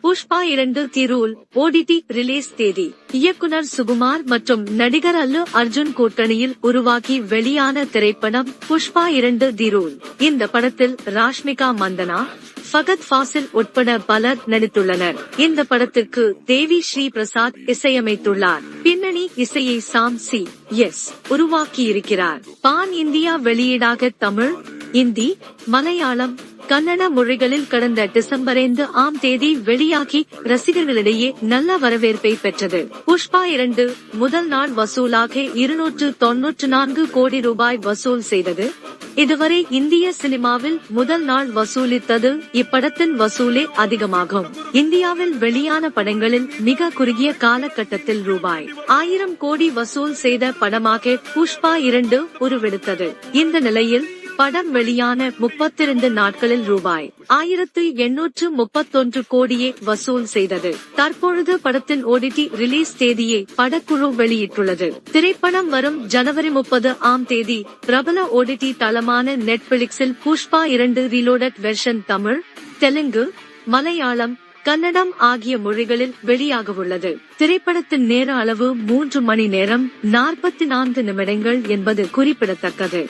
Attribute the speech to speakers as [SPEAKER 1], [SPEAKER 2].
[SPEAKER 1] புஷ்பா இரண்டு திரூல் OTT release தேதி. இயக்குனர் சுகுமார் மற்றும் நடிகர் அல்லு அர்ஜுன் கூட்டணியில் உருவாகி வெளியான திரைப்படம் புஷ்பா இரண்டு திரூல். இந்த படத்தில் ராஷ்மிகா மந்தனா ஃபகத் ஃபாசில் உட்பட பலர் நடித்துள்ளனர். இந்த படத்திற்கு தேவி ஸ்ரீ பிரசாத் இசையமைத்துள்ளார். பின்னணி இசையை சாம் சி. எஸ். உருவாக்கியிருக்கிறார். பான் இந்தியா வெளியீடாக தமிழ் இந்தி மலையாளம் கன்னட மொழிகளில் கடந்த டிசம்பர் ஐந்து ஆம் தேதி வெளியாகி ரசிகர்களிடையே நல்ல வரவேற்பை பெற்றது. புஷ்பா இரண்டு முதல் நாள் வசூலாக இருநூற்று தொன்னூற்று நான்கு கோடி ரூபாய் வசூல் செய்தது. இதுவரை இந்திய சினிமாவில் முதல் நாள் வசூலித்தது இப்படத்தின் வசூலே அதிகமாகும். இந்தியாவில் வெளியான படங்களில் மிக குறுகிய காலகட்டத்தில் ரூபாய் ஆயிரம் கோடி வசூல் செய்த படமாக புஷ்பா இரண்டு உருவெடுத்தது. இந்த நிலையில் படம் வெளியான முப்பத்திரண்டு நாட்களில் ரூபாய் ஆயிரத்து எண்ணூற்று முப்பத்தொன்று கோடியே வசூல் செய்தது. தற்பொழுது படத்தின் ஓடிடி ரிலீஸ் தேதியை படக்குழு வெளியிட்டுள்ளது. திரைப்படம் வரும் ஜனவரி முப்பது ஆம் தேதி பிரபல ஓடிடி தளமான நெட்ஃபிளிக்ஸில் புஷ்பா இரண்டு ரீலோடட் வெர்ஷன் தமிழ் தெலுங்கு மலையாளம் கன்னடம் ஆகிய மொழிகளில் வெளியாக உள்ளது திரைப்படத்தின் நேர அளவு மூன்று மணி நேரம் நாற்பத்தி நான்கு நிமிடங்கள் என்பது குறிப்பிடத்தக்கது.